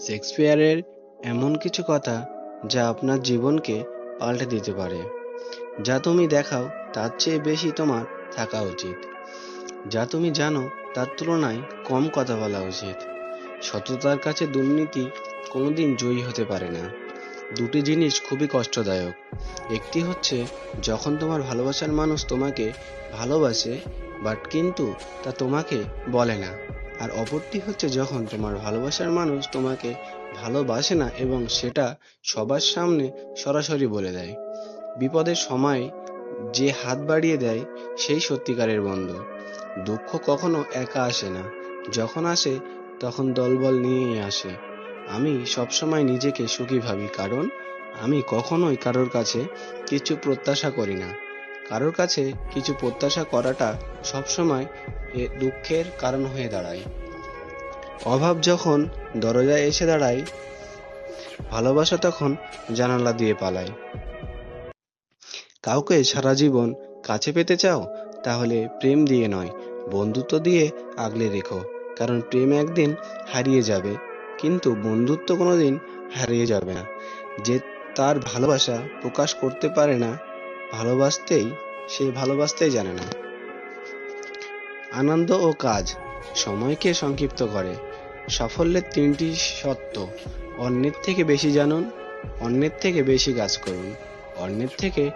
শেক্সপিয়ারের এমন কিছু কথা যা আপনার জীবনকে পাল্টে দিতে পারে। যা তুমি দেখাও, তার চেয়ে বেশি তোমার থাকা উচিত। যা তুমি জানো, তার তুলনায় কম কথা বলা উচিত। সততার কাছে দুর্নীতি কোনোদিন জয়ী হতে পারে না। দুটি জিনিস খুবই কষ্টদায়ক। একটি হচ্ছে, যখন তোমার ভালোবাসার মানুষ তোমাকে ভালোবাসে, বাট কিন্তু তা তোমাকে বলে না। আর অপরটি হচ্ছে যখন তোমার ভালোবাসার মানুষ তোমাকে ভালোবাসে না এবং সেটা সবার সামনে সরাসরি বলে দেয়। বিপদের সময় যে হাত বাড়িয়ে দেয়, সেই সত্যিকারের বন্ধু। দুঃখ কখনো একা আসে না। যখন আসে, তখন দলবল নিয়েই আসে। আমি সবসময় নিজেকে সুখী ভাবি, কারণ আমি কখনোই কারোর কাছে কিছু প্রত্যাশা করি না। কারোর কাছে কিছু প্রত্যাশা করাটা সবসময় দুঃখের কারণ হয়ে দাঁড়ায়। অভাব যখন দরজায় এসে দাঁড়ায়, ভালোবাসা তখন জানালা দিয়ে পালায়। কাউকে সারা জীবন কাছে পেতে চাও, তাহলে প্রেম দিয়ে নয়, বন্ধুত্ব দিয়ে আগলে রেখো। কারণ প্রেম একদিন হারিয়ে যাবে, কিন্তু বন্ধুত্ব কোনোদিন হারিয়ে যাবে না। যে তার ভালোবাসা প্রকাশ করতে পারে না ভালোবাসতেই, সে ভালোবাসতেই জানে না। আনন্দ ও কাজ সময়কে সংক্ষিপ্ত করে। সাফল্যের তিনটি সত্য। অন্যের থেকে বেশি জানুন, অন্যের থেকে বেশি কাজ করুন, অন্যের থেকে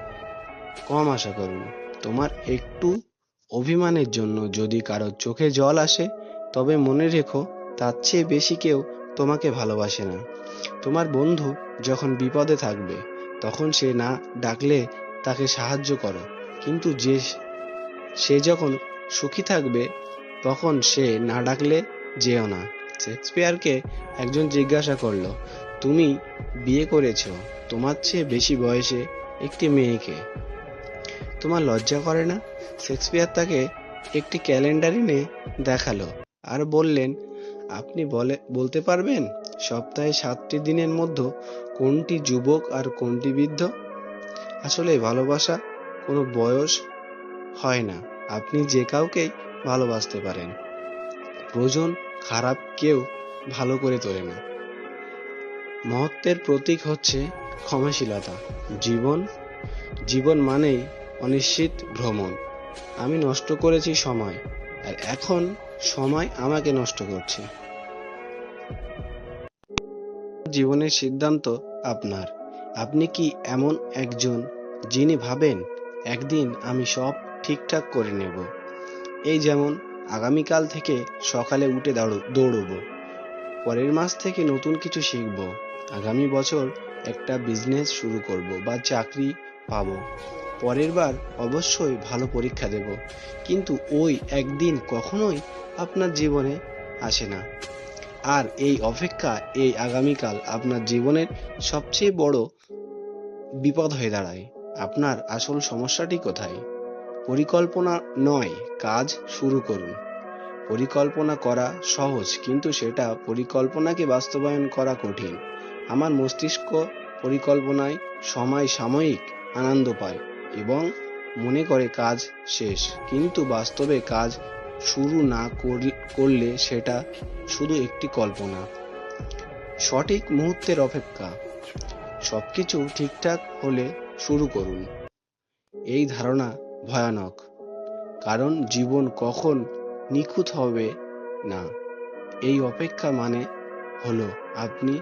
কম আশা করুন। তোমার একটু অভিমানের জন্য যদি কারোর চোখে জল আসে, তবে মনে রেখো, তার চেয়ে বেশি কেউ তোমাকে ভালোবাসে না। তোমার বন্ধু যখন বিপদে থাকবে, তখন সে না ডাকলে তাকে সাহায্য করো। কিন্তু যে সে যখন সুখী থাকবে, তখন সে না ডাকলে যেও না। শেক্সপিয়ারকে একজন জিজ্ঞাসা করল, তুমি বিয়ে করেছ? তোমার চেয়ে বেশি বয়সে একটি মেয়েকে? তোমার লজ্জা করে না? শেক্সপিয়ার তাকে একটি ক্যালেন্ডার এনে দেখাল আর বললেন, আপনি বলে, বলতে পারবেন সপ্তাহে সাতটি দিনের মধ্যে কোনটি যুবক আর কোনটি বৃদ্ধ? আসলে ভালোবাসা কোনো বয়স হয় না। আপনি যে কাউকেই ভালোবাসতে পারেন। প্রয়োজন খারাপ কেউ ভালো করে তোলে না। মহত্বের প্রতীক হচ্ছে ক্ষমাশীলতা। জীবন জীবন মানেই অনিশ্চিত ভ্রমণ। আমি নষ্ট করেছি সময়, আর এখন সময় আমাকে নষ্ট করছে। জীবনের সিদ্ধান্ত আপনার। আপনি কি এমন একজন যিনি ভাবেন একদিন আমি সব ঠিকঠাক করে নেব? এই যেমন আগামীকাল থেকে সকালে উঠে দাঁড়ো, দৌড়বো। পরের মাস থেকে নতুন কিছু শিখব। আগামী বছর একটা বিজনেস শুরু করব বা চাকরি পাবো। পরের বার অবশ্যই ভালো পরীক্ষা দেব। কিন্তু ওই একদিন কখনোই আপনার জীবনে আসে না। আর এই অপেক্ষা এই আগামীকাল আপনার জীবনের সবচেয়ে বড় বিপদ হয়ে দাঁড়ায়। আপনার আসল সমস্যাটি কোথায়? পরিকল্পনা নয়, কাজ শুরু করুন। পরিকল্পনা করা সহজ, কিন্তু সেটা পরিকল্পনাকে বাস্তবায়ন করা কঠিন। আমার মস্তিষ্ক পরিকল্পনায় সময় সাময়িক আনন্দ পায় এবং মনে করে কাজ শেষ, কিন্তু বাস্তবে কাজ শুরু না করলে সেটা শুধু একটি কল্পনা। সঠিক মুহূর্তের অপেক্ষা। সবকিছু ঠিকঠাক হলে শুরু করুন। এই ধারণা ভয়ানক। কারণ জীবন কখন নিখুঁত হবে না। এই অপেক্ষা মানে হলো আপনি